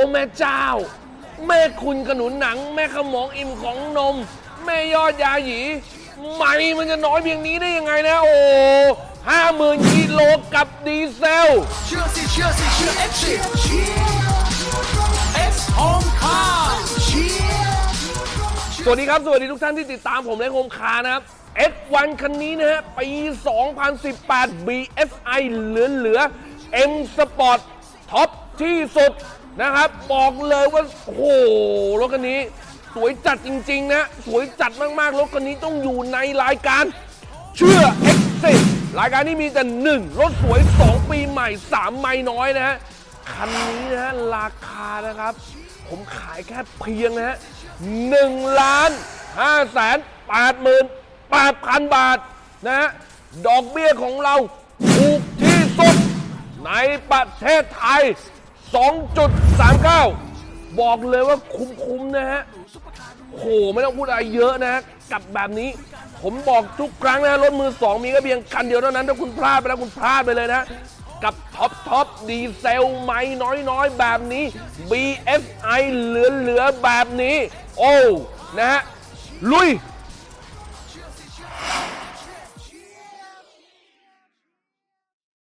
อ้แม่เจ้า แม่คุณขนุนหนัง แม่ขมองอิ่มของนม แม่ยอดยาหยีไม่มันจะน้อยเพียงนี้ได้ยังไงนะ โอ้ห้าหมื่นกิโลกับดีเซล เชื่อสิเชื่อสิเชื่อเอฟซีเชียร์เอสโฮมคาร์เชียร์สวัสดีครับ สวัสดีทุกท่านที่ติดตามผมและโฮมคาร์นะครับ X1 คันนี้นะฮะปี 2018 BSI เหลือเหลือ M Sport ท็อปที่สุด นะครับ บอกเลยว่าโอ้โหรถคันนี้ สวยจัดจริง ๆ นะ สวยจัดมากๆ รถคันนี้ต้องอยู่ในรายการ เชื่อ X10 รายการนี้มีแต่หนึ่งรถสวย 2 ปีใหม่ 3 ไม่น้อยนะฮะคันนี้นะฮะราคานะครับ ผมขายแค่เพียงนะฮะหนึ่งล้านห้าแสนแปดหมื่นแปดพันบาทนะฮะดอกเบี้ยของเราถูกที่สุดในประเทศไทย 2.39 บอกเลยว่าคุ้มๆนะฮะโหไม่ต้องพูดอะไรเยอะนะฮะกับแบบนี้ ผมบอกทุกครั้งนะรถมือสองมีแค่เพียงคันเดียวเท่านั้น ถ้าคุณพลาดไปแล้วคุณพลาดไปเลยนะ กับท็อปท็อปดีเซลไม่น้อยๆ แบบนี้ BFI เหลือๆ แบบนี้ โอ้ นะฮะลุย